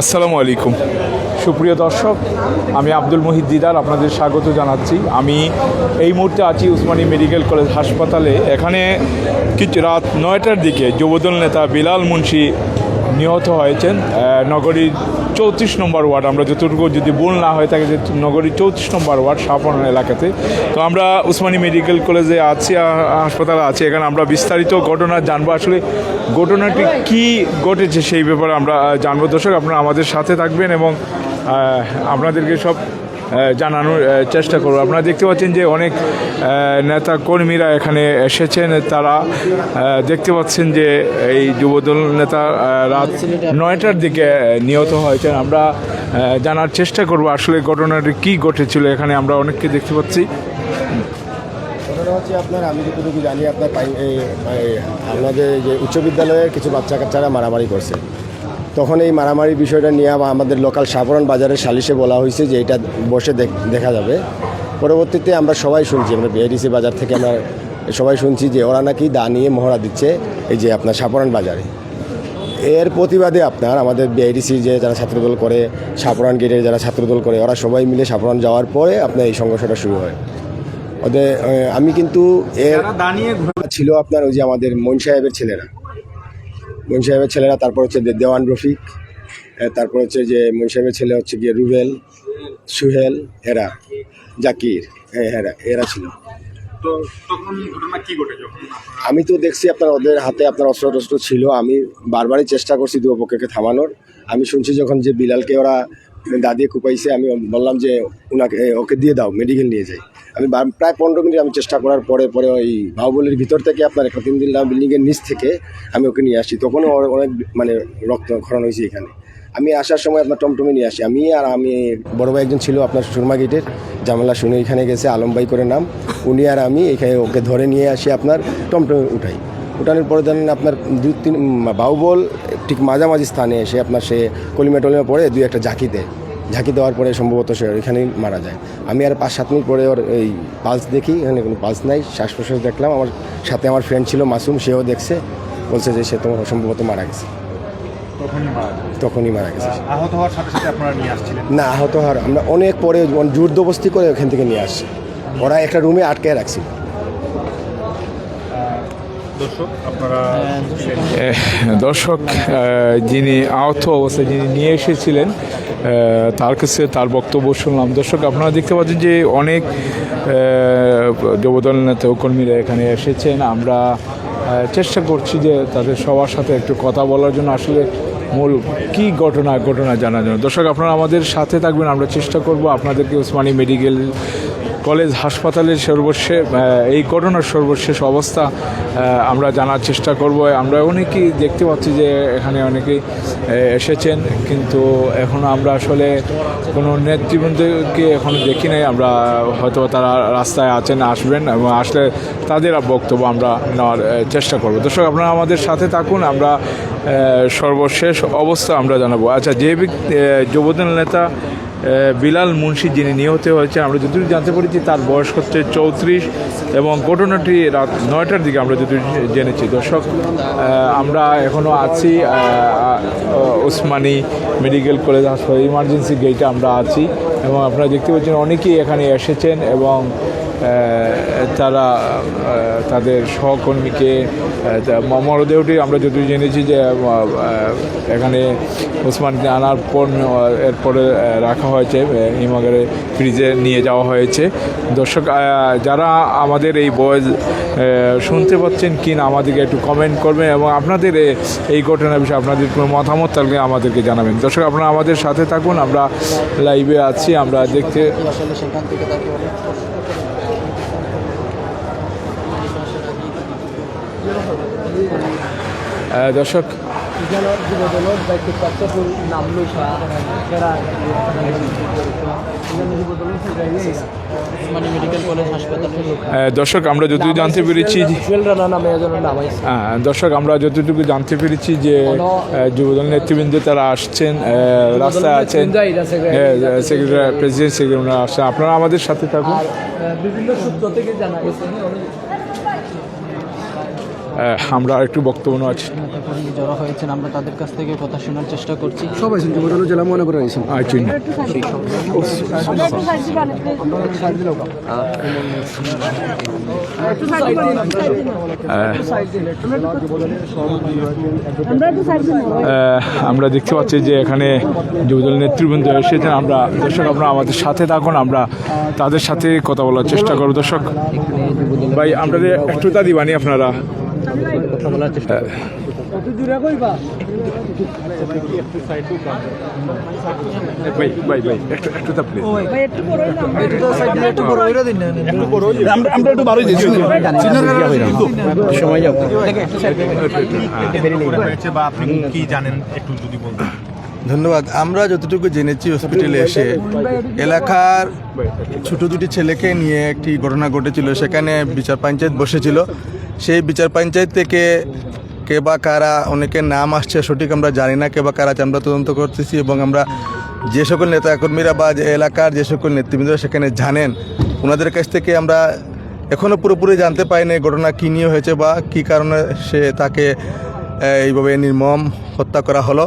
আসসালামু আলাইকুম। সুপ্রিয় দর্শক, আমি আব্দুল মহিদ দিদার, আপনাদের স্বাগত জানাচ্ছি। আমি এই মুহূর্তে আছি উসমানী মেডিকেল কলেজ হাসপাতালে। এখানে কিছু রাত নয়টার দিকে যুবদল নেতা বিলাল মুন্সি নিহত হয়েছেন নগরীর চৌত্রিশ নম্বর ওয়ার্ড। আমরা যতটুকু যদি ভুল না হয়ে থাকে যে নগরীর চৌত্রিশ নম্বর ওয়ার্ড সাফন এলাকাতে। তো আমরা উসমানী মেডিকেল কলেজে আছি হাসপাতাল আছি। এখানে আমরা বিস্তারিত ঘটনা জানব। আসলে ঘটনাটি কি ঘটেছে সেই ব্যাপারে আমরা জানব। দর্শক, আপনারা আমাদের সাথে থাকবেন এবং আপনাদেরকে সব জানানোর চেষ্টা করব। আপনারা দেখতে পাচ্ছেন যে অনেক নেতা কর্মীরা এখানে এসেছেন। তারা দেখতে পাচ্ছেন যে এই যুবদল নেতা রাত নয়টার দিকে নিহত হয়েছেন। আমরা জানার চেষ্টা করব আসলে ঘটনাটি কি ঘটেছিল। এখানে আমরা অনেককে দেখতে পাচ্ছি। আপনার, আমি যতটুকু জানি, আপনার আপনাদের যে উচ্চ বিদ্যালয়ের কিছু বাচ্চা কাচ্চারা মারামারি করছে। তখন এই মারামারি বিষয়টা নিয়ে আমাদের লোকাল সাধারণ বাজারের সালিশে বলা হয়েছে যে এটা বসে দেখ- দেখা যাবে। পরবর্তীতে আমরা সবাই শুনছি আমরা বিআইডিসি বাজার থেকে আমরা সবাই শুনছি যে ওরা নাকি দা নিয়ে মহড়া দিচ্ছে এই যে আপনার সাপড়ান বাজারে। এর প্রতিবাদে আপনার আমাদের বিআইডিসি যে যারা ছাত্রদল করে সাপড়ান গেটের যারা ছাত্রদল করে ওরা সবাই মিলে সাফরান যাওয়ার পরে আপনার এই সংঘর্ষটা শুরু হয়। ওদের আমি কিন্তু এর ছিল আপনার ওই যে আমাদের মন সাহেবের ছেলেরা। মন সাহেবের ছেলেরা তারপর হচ্ছে যে দেওয়ান রফিক তারপর হচ্ছে যে মন সাহেবের ছেলে হচ্ছে গিয়ে রুবেল সুহেল এরা জাকির হ্যাঁ এরা এরা ছিল। আমি তো দেখছি আপনার ওদের হাতে আপনার অস্ত্র টস্ত্র ছিল আমি বারবারই চেষ্টা করছি দুপক্ষকে থামানোর। আমি শুনছি যখন যে বিলালকে ওরা দাদিয়ে কুপাইছে আমি বললাম যে ওনাকে ওকে দিয়ে দাও মেডিকেল নিয়ে যাই। আমি প্রায় পনেরো মিনিট আমি চেষ্টা করার পরে পরে ওই বাহুবলির ভিতর থেকে আপনার একটা তিন দিন বিল্ডিংয়ের নিচ থেকে আমি ওকে নিয়ে আসি তখনও অনেক মানে রক্ত খরণ হয়েছে এখানে। আমি আসার সময় আপনার টমটমে নিয়ে আসি। আমি আর আমি বড় ভাই একজন ছিল আপনার সুরমা গেটের জামেলা শুনে এখানে গেছে আলম ভাই করে নাম। উনি আর আমি এখানে ওকে ধরে নিয়ে আসি আপনার টমটমে উঠাই। উঠানোর পরে জানেন আপনার দু তিন উম, বাহুবল ঠিক মাঝামাঝি স্থানে এসে আপনার সে কলিমা টলিমা পরে দুই একটা ঝাঁকি দেয়। ঝাঁকি দেওয়ার পরে সম্ভবত সে এখানেই মারা যায়। আমি আর পাঁচ সাত মিনিট পরে ওর এই পালস দেখি এখানে কোনো পালস নাই শ্বাস প্রশ্বাস দেখলাম। আমার সাথে আমার ফ্রেন্ড ছিল মাসুম সেও দেখছে বলছে যে সে তো সম্ভবত মারা গেছে। তখনই মারা যায়। তখনই মারা গেছে। আহত হওয়ার সাথে সাথে আপনারা নিয়ে আসছিলেন? না আহত হওয়ার আমরা অনেক পরে জোরদবস্তি করে ওখান থেকে নিয়ে আসছি। ওরা একটা রুমে আটকে রাখছিল। দর্শক আপনারা দর্শক আহ, যিনি আহত অবস্থায় যিনি নিয়ে এসেছিলেন তার কাছে তার বক্তব্য শুনলাম। দর্শক, আপনারা দেখতে পাচ্ছেন যে অনেক দেবদল নেতা কর্মীরা এখানে এসেছেন। আমরা চেষ্টা করছি যে তাদের সবার সাথে একটু কথা বলার জন্য আসলে মূল কি ঘটনা ঘটনা জানার জন্য। দর্শক, আপনারা আমাদের সাথে থাকবেন। আমরা চেষ্টা করব আপনাদেরকে উসমানী মেডিকেল কলেজ হাসপাতালের সর্বশেষ এই করোনার সর্বশেষ অবস্থা আমরা জানার চেষ্টা করব। আমরা অনেকেই দেখতে পাচ্ছি যে এখানে অনেকেই এসেছেন, কিন্তু এখনও আমরা আসলে কোনো নেতৃবৃন্দকে এখনও দেখি নাই। আমরা হয়তো তারা রাস্তায় আছেন, আসবেন এবং আসলে তাদের বক্তব্য আমরা নেওয়ার চেষ্টা করব। দর্শক, আপনারা আমাদের সাথে থাকুন, আমরা সর্বশেষ অবস্থা আমরা জানাব। আচ্ছা যে যুবদল নেতা বিলাল মুন্সি যিনি নিহত হয়েছে আমরা যতটুকু জানতে পেরেছি তার বয়স হচ্ছে চৌত্রিশ এবং ঘটনাটি রাত নয়টার দিকে আমরা যদি জেনেছি। দর্শক আমরা এখনও আছি ওসমানী মেডিকেল কলেজ হাসপাতাল, ইমার্জেন্সি গেটে আমরা আছি এবং আপনারা দেখতে পাচ্ছেন অনেকেই এখানে এসেছেন এবং তারা তাদের সহকর্মীকে মরদেহটি আমরা যতটুকু জেনেছি যে এখানে ওসমানকে আনার পর এরপরে রাখা হয়েছে হিমাগারে ফ্রিজে নিয়ে যাওয়া হয়েছে। দর্শক যারা আমাদের এই বয়স শুনতে পাচ্ছেন কি না আমাদেরকে একটু কমেন্ট করবেন এবং আপনাদের এই ঘটনার বিষয়ে আপনাদের কোনো মতামত থাকলে আমাদেরকে জানাবেন। দর্শক, আপনারা আমাদের সাথে থাকুন, আমরা লাইভে আছি, আমরা দেখতে আসলে সেখান থেকে তাকে আহ, দর্শক। মানে আহ, দর্শক আমরা যতটুকু জানতে পেরেছি হ্যাঁ, দর্শক আমরা যতটুকু জানতে পেরেছি যে যুবদল নেতৃবৃন্দ তারা আসছেন রাস্তায় আছেন। সেক্রেটারি প্রেসিডেন্ট সেক্রেটারি আসছেন। আপনারা আমাদের সাথে থাকুন। বিভিন্ন সূত্র থেকে জানা গেছে আমরা একটু বক্তব্য আছে যারা হয়েছেন আমরা তাদের কাছ থেকে কথা শোনার চেষ্টা করছি। সবাই যুবদল জেলা মনে করে রয়েছেন আচ্ছা আমরা দেখতে পাচ্ছি যে এখানে যুবদল নেতৃবৃন্দ এসেছেন। আমরা দর্শক আপনারা আমাদের সাথে থাকুন আমরা তাদের সাথে কথা বলার চেষ্টা করব। দর্শক ভাই আমরা একটু তা দিবানি আপনারা কথা বলার চেষ্টা ধন্যবাদ। আমরা যতটুকু জেনেছি হসপিটালে এসে, এলাকার ছোট দুটি ছেলেকে নিয়ে একটি ঘটনা ঘটেছিল। সেখানে বিচার পঞ্চায়েত বসেছিল। সেই বিচার পঞ্চায়েত থেকে কে বা কারা, অনেকের নাম আসছে, সঠিক আমরা জানি না কে বা কারা আমরা তদন্ত করতেছি এবং আমরা যে সকল নেতাকর্মীরা বা যে এলাকার যে সকল নেতৃবৃন্দরা সেখানে জানেন, ওনাদের কাছ থেকে আমরা এখনও পুরোপুরি জানতে পারিনি ঘটনা কী নিয়ে হয়েছে বা কী কারণে সে তাকে এইভাবে নির্মম হত্যা করা হলো,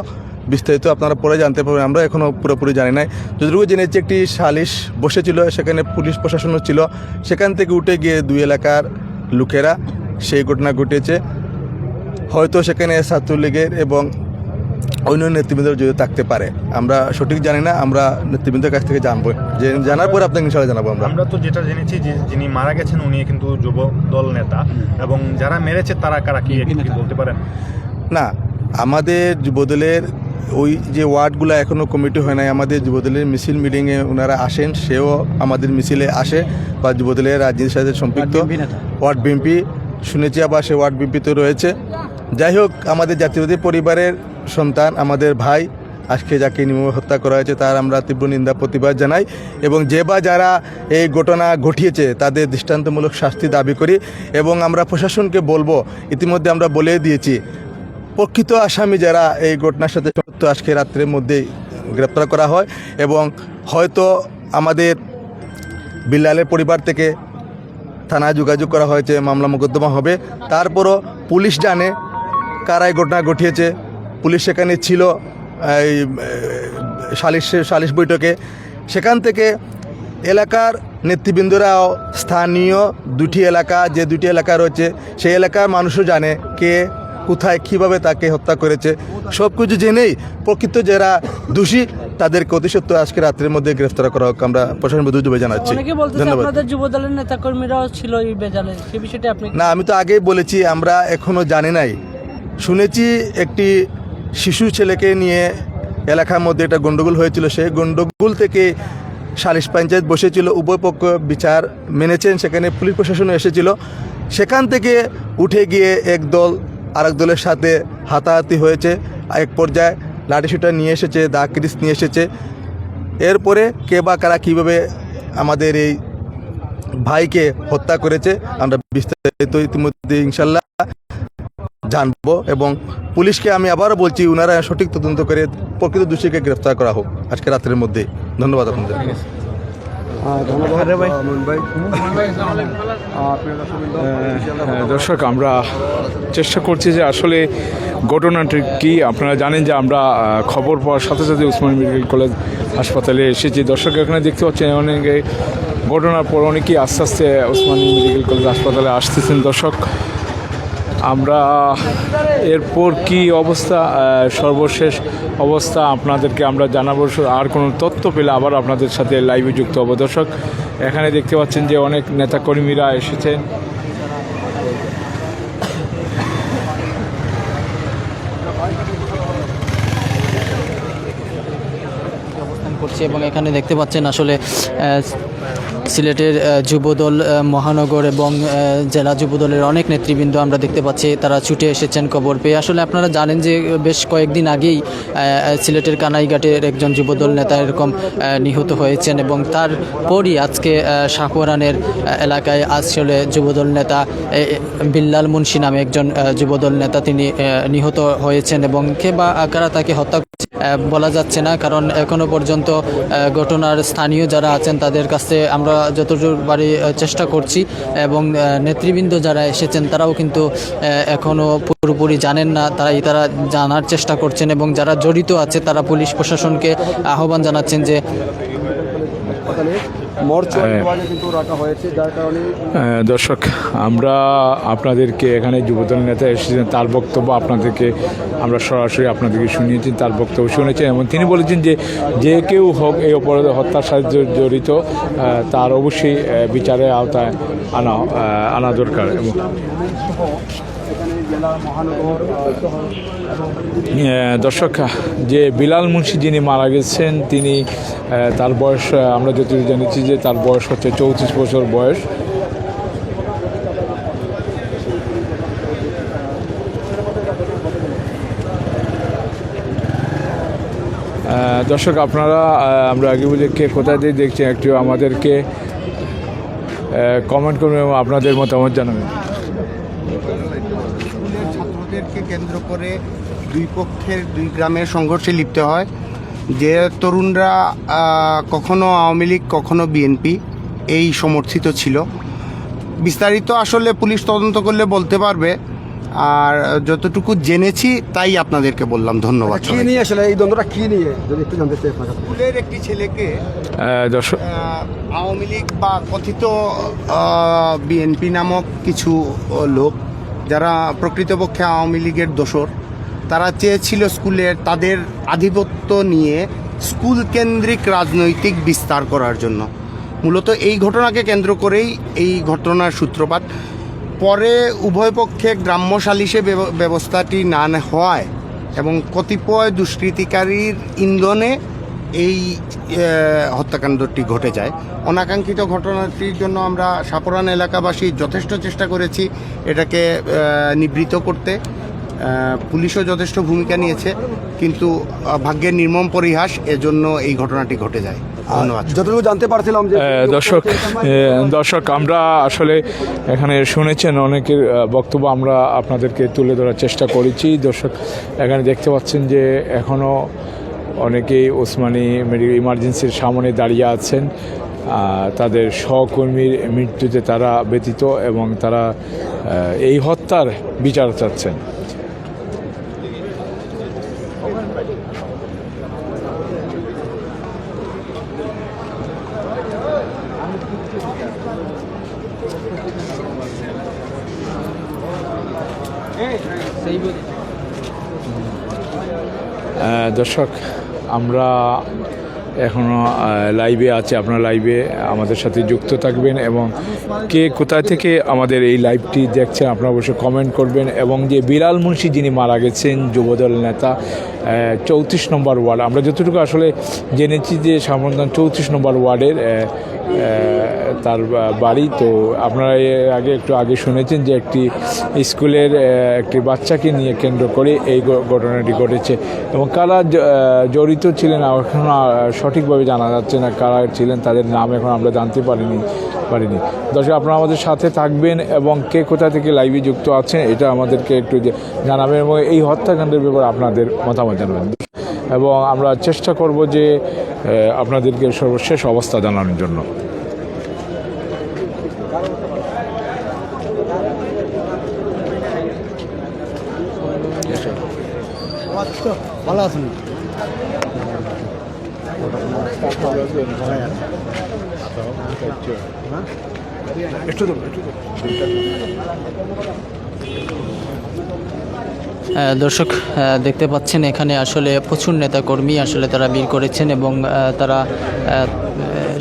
বিস্তারিত আপনারা পরে জানতে পারবেন, আমরা এখনও পুরোপুরি জানি নাই। যতটুকু জেনেছি একটি সালিশ বসেছিল, সেখানে পুলিশ প্রশাসনও ছিল, সেখান থেকে উঠে গিয়ে দুই এলাকার লোকেরা সেই ঘটনা ঘটেছে। হয়তো সেখানে ছাত্রলীগের এবং অন্য নেতৃবৃন্দের জড়িত থাকতে পারে। আমরা সঠিক জানি না আমরা নেতৃবৃন্দের কাছ থেকে জানব। যে জানার পরে আপনাকে ইনশাল্লাহ জানাব আমরা। আমরা তো যেটা জেনেছি যে যিনি মারা গেছেন উনি কিন্তু যুব দল নেতা এবং যারা মেরেছে তারা কারা কি কি বলতে পারেন? না আমাদের যুবদলের ওই যে ওয়ার্ডগুলো এখনও কমিটি হয় নাই আমাদের যুবদলের মিছিল মিটিংয়ে ওনারা আসেন সেও আমাদের মিছিলে আসে বা যুবদলের রাজনীতির সাথে সম্পৃক্ত। ওয়ার্ড বিএমপি শুনেছি আবার সে ওয়ার্ড বিএমপিতে রয়েছে। যাই হোক, আমাদের জাতীয়বাদী পরিবারের সন্তান, আমাদের ভাই আজকে যাকে নির্মম হত্যা করা হয়েছে তার আমরা তীব্র নিন্দা, প্রতিবাদ জানাই এবং যে বা যারা এই ঘটনা ঘটিয়েছে তাদের দৃষ্টান্তমূলক শাস্তি দাবি করি এবং আমরা প্রশাসনকে বলব, ইতিমধ্যে আমরা বলে দিয়েছি, প্রকৃত আসামি যারা এই ঘটনার সাথে যুক্ত আজকে রাত্রের মধ্যেই গ্রেপ্তার করা হয় এবং হয়তো আমাদের বিল্লালের পরিবার থেকে থানায় যোগাযোগ করা হয়েছে, মামলা মোকদ্দমা হবে। তারপরও পুলিশ জানে কারা এই ঘটনা ঘটিয়েছে। পুলিশ সেখানে ছিল, এই সালিশ সালিশ বৈঠকে। সেখান থেকে এলাকার নেতৃবৃন্দরাও স্থানীয় দুটি এলাকা, যে দুটি এলাকা রয়েছে, সেই এলাকার মানুষও জানে কে কোথায় কীভাবে তাকে হত্যা করেছে। সব কিছু জেনেই প্রকৃত যারা দোষী তাদেরকে অতি সত্য আজকে রাত্রের মধ্যে গ্রেফতার করা হোক আমরা প্রশাসন বুদ্ধি জানাচ্ছি। অনেকে বলতেছে ধন্যবাদ। আপনাদের যুব দলের নেতাকর্মীরাও ছিল এই বেজালে সে বিষয়টা আপনি না আমি তো আগেই বলেছি আমরা এখনও জানি নাই। শুনেছি একটি শিশু ছেলেকে নিয়ে এলাকার মধ্যে একটা গণ্ডগোল হয়েছিল সেই গণ্ডগোল থেকে সালিশ পঞ্চায়েত বসেছিল উভয় পক্ষ বিচার মেনেছেন সেখানে পুলিশ প্রশাসনও এসেছিল। সেখান থেকে উঠে গিয়ে এক দল আরেক দলের সাথে হাতাহাতি হয়েছে এক পর্যায়ে লাঠিসুটা নিয়ে এসেছে, দা ক্রিস নিয়ে এসেছে। এরপরে কে বা কারা কীভাবে আমাদের এই ভাইকে হত্যা করেছে, আমরা বিস্তারিত ইতিমধ্যে ইনশাল্লাহ জানব এবং পুলিশকে আমি আবারও বলছি ওনারা সঠিক তদন্ত করে প্রকৃত দোষীকে গ্রেফতার করা হোক আজকে রাত্রের মধ্যে। ধন্যবাদ আপনাদের। দর্শক আমরা চেষ্টা করছি যে আসলে ঘটনাটি কি। আপনারা জানেন যে আমরা খবর পাওয়ার সাথে সাথে উসমান মেডিকেল কলেজ হাসপাতালে এসেছি। দর্শক এখানে দেখতে পাচ্ছেন অনেকে ঘটনার পর অনেকেই আস্তে আস্তে উসমানী মেডিকেল কলেজ হাসপাতালে আসতেছেন। দর্শক আমরা এরপর কি অবস্থা সর্বশেষ অবস্থা আপনাদেরকে আমরা জানাব। আর কোনো তথ্য পেলে আবার আপনাদের সাথে লাইভে যুক্ত হব। দর্শক, এখানে দেখতে পাচ্ছেন যে অনেক নেতাকর্মীরা এসেছেন। এবং এখানে দেখতে পাচ্ছেন আসলে সিলেটের যুবদল মহানগর এবং জেলা যুবদলের অনেক নেতৃবৃন্দ আমরা দেখতে পাচ্ছি তারা ছুটে এসেছেন খবর পেয়ে। আসলে আপনারা জানেন যে বেশ কয়েকদিন আগেই সিলেটের কানাইঘাটের একজন যুবদল নেতা এরকম নিহত হয়েছেন এবং তারপরই আজকে আহ, এলাকায় আসলে যুবদল নেতা বিল্লাল মুন্সি নামে একজন যুবদল নেতা তিনি নিহত হয়েছেন এবং কে বা কারা তাকে হত্যা বলা যাচ্ছে না, কারণ এখনও পর্যন্ত ঘটনার স্থানীয় যারা আছেন তাদের কাছে আমরা যতদূর বাড়ি চেষ্টা করছি এবং নেতৃবৃন্দ যারা এসেছেন তারাও কিন্তু এখনও পুরোপুরি জানেন না, তারাই তারা জানার চেষ্টা করছেন এবং যারা জড়িত আছে তারা পুলিশ প্রশাসনকে আহ্বান জানাচ্ছেন যে হয়েছে যার কারণে দর্শক আমরা আপনাদেরকে এখানে যুবদল নেতা এসেছেন তার বক্তব্য আপনাদেরকে আমরা সরাসরি আপনাদেরকে শুনিয়েছি তার বক্তব্য শুনেছেন এবং তিনি বলেছেন যে যে কেউ হোক এই অপরাধ হত্যার সাথে জড়িত তার অবশ্যই বিচারের আওতায় আনা আনা দরকার এবং দর্শক, যে বিলাল মুন্সি যিনি মারা গেছেন, তিনি তার বয়স আমরা যতটুকু জেনেছি যে তার বয়স হচ্ছে চৌত্রিশ বছর বয়স। দর্শক, আপনারা আমরা আগে বলি কে কোথায় দিয়ে দেখছি একটু আমাদেরকে কমেন্ট করবেন এবং আপনাদের মতামত জানাবেন স্কুলের ছাত্রদেরকে কেন্দ্র করে দুই পক্ষের দুই গ্রামের সংঘর্ষে লিপ্ত হয় যে তরুণরা কখনো আওয়ামী লীগ কখনো বিএনপি এই সমর্থিত ছিল। বিস্তারিত আসলে পুলিশ তদন্ত করলে বলতে পারবে আর যতটুকু জেনেছি তাই আপনাদেরকে বললাম। ধন্যবাদ কি নিয়ে আসলে এই দ্বন্দ্বটা কি নিয়ে? যদি একটু জানতে চাই আপনার স্কুলের একটি ছেলেকে দর্শক আওয়ামী লীগ বা কথিত বিএনপি নামক কিছু লোক যারা প্রকৃতপক্ষে আওয়ামী লীগের দোসর তারা চেয়েছিল স্কুলের তাদের আধিপত্য নিয়ে স্কুল কেন্দ্রিক রাজনৈতিক বিস্তার করার জন্য। মূলত এই ঘটনাকে কেন্দ্র করেই এই ঘটনার সূত্রপাত। পরে উভয় পক্ষে গ্রাম্য সালিশে ব্যবস্থাটি না হওয়ায় এবং কতিপয় দুষ্কৃতিকারীর ইন্ধনে এই হত্যাকাণ্ডটি ঘটে যায়। অনাকাঙ্ক্ষিত ঘটনাটির জন্য আমরা সাপরান এলাকাবাসী যথেষ্ট চেষ্টা করেছি এটাকে নিবৃত করতে। পুলিশও যথেষ্ট ভূমিকা নিয়েছে কিন্তু ভাগ্যের নির্মম পরিহাস এজন্য এই ঘটনাটি ঘটে যায়। ধন্যবাদ। যতটুকু জানতে পারছিলাম যে দর্শক দর্শক আমরা আসলে এখানে শুনেছেন অনেকের বক্তব্য আমরা আপনাদেরকে তুলে ধরার চেষ্টা করেছি। দর্শক এখানে দেখতে পাচ্ছেন যে এখনও অনেকেই ওসমানী মেডিকেল ইমার্জেন্সির সামনে দাঁড়িয়ে আছেন তাদের সহকর্মীর মৃত্যুতে তারা ব্যতীত এবং তারা এই হত্যার বিচার চাচ্ছেন। দর্শক আমরা এখনও লাইভে আছে, আপনার লাইভে আমাদের সাথে যুক্ত থাকবেন এবং কে কোথায় থেকে আমাদের এই লাইভটি দেখছেন, আপনারা অবশ্যই কমেন্ট করবেন এবং যে বিরাল মুন্সি যিনি মারা গেছেন, যুবদল নেতা চৌত্রিশ নম্বর ওয়ার্ড, আমরা যতটুকু আসলে জেনেছি যে সামরদান চৌত্রিশ নম্বর ওয়ার্ডের তার বাড়ি, তো আপনারা এর আগে একটু আগে শুনেছেন যে একটি স্কুলের একটি বাচ্চাকে নিয়ে কেন্দ্র করে এই ঘটনাটি ঘটেছে এবং কারা জড়িত ছিলেন, এখন সঠিকভাবে জানা যাচ্ছে না কারা ছিলেন, তাদের নাম এখন আমরা জানতে পারিনি পারিনি। দর্শক, আপনারা আমাদের সাথে থাকবেন এবং কে কোথা থেকে লাইভে যুক্ত আছেন, এটা আমাদেরকে একটু জানাবেন এবং এই হত্যাকাণ্ডের ব্যাপারে আপনাদের মতামত জানাবেন। এবং আমরা চেষ্টা করব যে আপনাদেরকে সর্বশেষ অবস্থা জানানোর জন্য। ভালো আছেন? আহ, দর্শক দেখতে পাচ্ছেন এখানে আসলে প্রচুর নেতাকর্মী আসলে তারা ভিড় করেছেন এবং তারা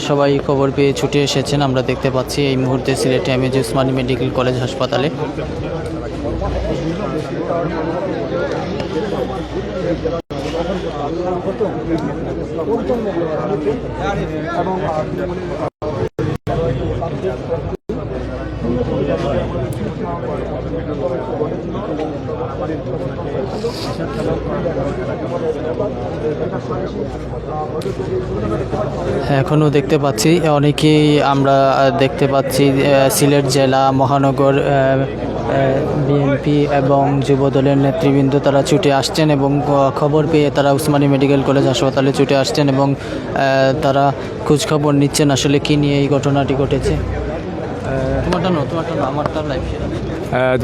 সবাই খবর পেয়ে ছুটে এসেছেন। আমরা দেখতে পাচ্ছি এই মুহূর্তে সিলেটে এম উসমানী মেডিকেল কলেজ হাসপাতালে। এখনও দেখতে পাচ্ছি অনেকেই আমরা দেখতে পাচ্ছি সিলেট জেলা মহানগর বিএনপি এবং যুবদলের নেতৃবৃন্দ তারা ছুটে আসছেন এবং খবর পেয়ে তারা উসমানী মেডিকেল কলেজ হাসপাতালে ছুটে আসছেন এবং তারা খোঁজখবর নিচ্ছেন আসলে কী নিয়ে এই ঘটনাটি ঘটেছে।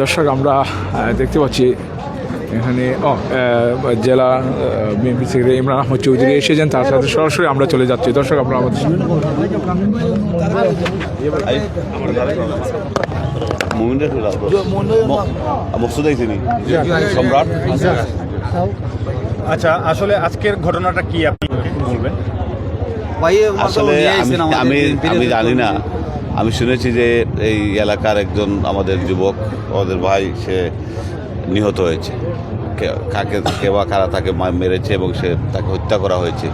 দর্শক, আমরা দেখতে পাচ্ছি এখানে জেলা বিএনপি সেক্রেটারি ইমরান আহমদ চৌধুরী এসেছেন, তার সাথে সরাসরি আমরা চলে যাচ্ছি। দর্শক, আমরা আমাদের মুমিনটা মকসুদ আইসিনি সম্রাট আচ্ছা আসলে আজকের ঘটনাটা কি আপনি বলবেন? আসলে আমি আমি জানি না। আমি শুনেছি যে এই এলাকার একজন আমাদের যুবক আমাদের ভাই সে নিহত হয়েছে। কাকে কে বা কারা তাকে মেরেছে এবং সে তাকে হত্যা করা হয়েছে।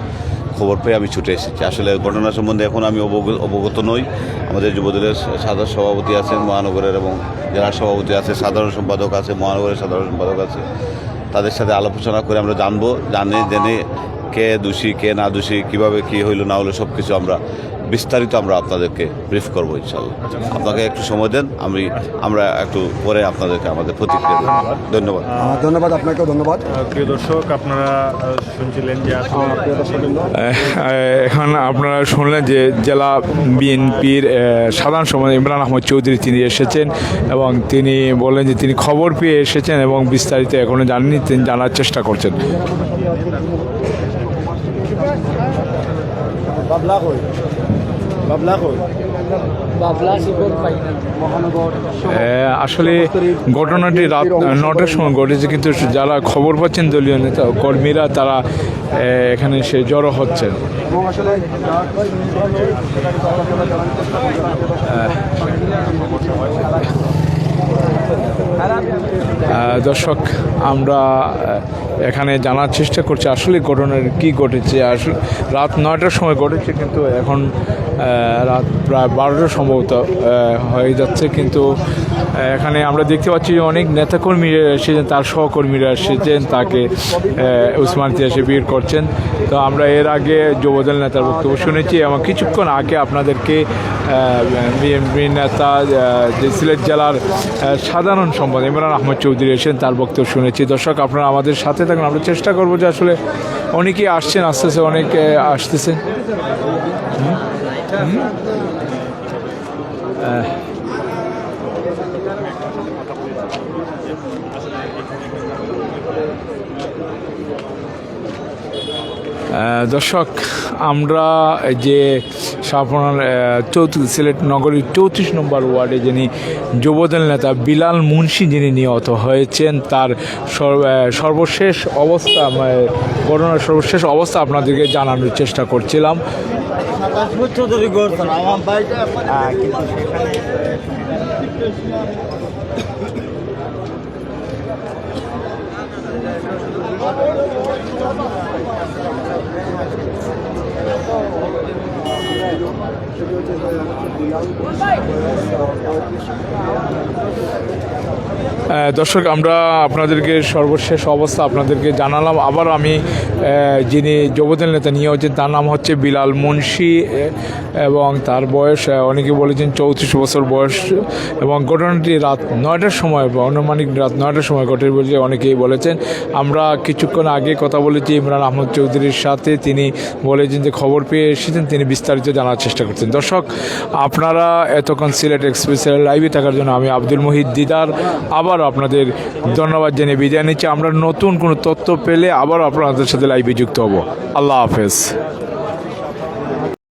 খবর পেয়ে আমি ছুটে এসেছি। আসলে ঘটনা সম্বন্ধে এখন আমি অবগ- অবগত নই। আমাদের যুবদলের সাধারণ সভাপতি আছেন মহানগরের এবং জেলা সভাপতি আছে, সাধারণ সম্পাদক আছে, মহানগরের সাধারণ সম্পাদক আছে। তাদের সাথে আলোচনা করে আমরা জানব, জানে, জেনে কে দোষী, কে না দোষী, কীভাবে, কী হইল, না হলো সব কিছু আমরা বিস্তারিত আমরা আপনাদেরকে ব্রিফ করব ইনশাল্লাহ আপনাকে একটু সময় দেন আমি আমরা একটু পরে আপনাদেরকে আমাদের প্রতিক্রিয়া ধন্যবাদ। ধন্যবাদ আপনাকেও ধন্যবাদ। প্রিয় দর্শক আপনারা শুনছিলেন যে এখন আপনারা শুনলেন যে জেলা বিএনপির সাধারণ সম্পাদক ইমরান আহমদ চৌধুরী তিনি এসেছেন এবং তিনি বললেন যে তিনি খবর পেয়ে এসেছেন এবং বিস্তারিত এখনও জানেননি তিনি জানার চেষ্টা করছেন। বাবলা আসলে ঘটনাটি রাত নটার সময় ঘটেছে কিন্তু যারা খবর পাচ্ছেন দলীয় নেতা কর্মীরা তারা এখানে সে জড়ো হচ্ছেন। আহ, দর্শক, আমরা এখানে জানার চেষ্টা করছি আসলে ঘটনার কি ঘটেছে। আসলে রাত নয়টার সময় ঘটেছে, কিন্তু এখন রাত প্রায় বারোটা সম্ভবত হয়ে যাচ্ছে। কিন্তু এখানে আমরা দেখতে পাচ্ছি যে অনেক নেতাকর্মীরা এসেছেন, তার সহকর্মীরা এসেছেন, তাকে উসমান এসে ভিড় করছেন। তো আমরা এর আগে যুবদল নেতার বক্তব্য শুনেছি এবং কিছুক্ষণ আগে আপনাদেরকে বিএনপি নেতা যে সিলেট জেলার সাধারণ সম্পাদক ইমরান আহমদ চৌধুরী এসেছেন, তার বক্তব্য শুনেছি। দর্শক, আপনারা আমাদের সাথে থাকুন। আমরা চেষ্টা করব যে আসলে অনেকেই আসছেন, আস্তে আস্তে অনেকে আসতেছেন। দর্শক, আমরা যে সাফরান চৌত্রিশ সিলেট নগরীর চৌত্রিশ নম্বর ওয়ার্ডে যিনি যুবদল নেতা বিলাল মুন্সি যিনি নিহত হয়েছেন তার সর্বশেষ অবস্থা করোনার সর্বশেষ অবস্থা আপনাদেরকে জানানোর চেষ্টা করছিলাম। আহ, দর্শক আমরা আপনাদেরকে সর্বশেষ অবস্থা আপনাদেরকে জানালাম। আবার আমি যিনি যুবদল নেতা, নিয়ে হচ্ছেন, তার নাম হচ্ছে বিলাল মুন্সি এবং তার বয়স অনেকে বলেছেন চৌত্রিশ বছর বয়স, এবং ঘটনাটি রাত নয়টার সময় অনুমানিক রাত নয়টার সময় ঘটে বলে অনেকেই বলেছেন। আমরা কিছুক্ষণ আগে কথা বলেছি, ইমরান আহমদ চৌধুরীর সাথে, তিনি বলেছেন যে খবর পেয়ে এসেছেন, তিনি বিস্তারিত জানার চেষ্টা করছেন। দর্শক, আপনারা এতক্ষণ সিলেট এক্সপ্রেসের লাইভে থাকার জন্য আমি আব্দুল মহিদ দিদার আবার আপনাদের ধন্যবাদ জানিয়ে বিদায় নিচ্ছি। আমরা নতুন কোনো তথ্য পেলে আবার আপনাদের সাথে লাইভে যুক্ত হব। আল্লাহ হাফেজ।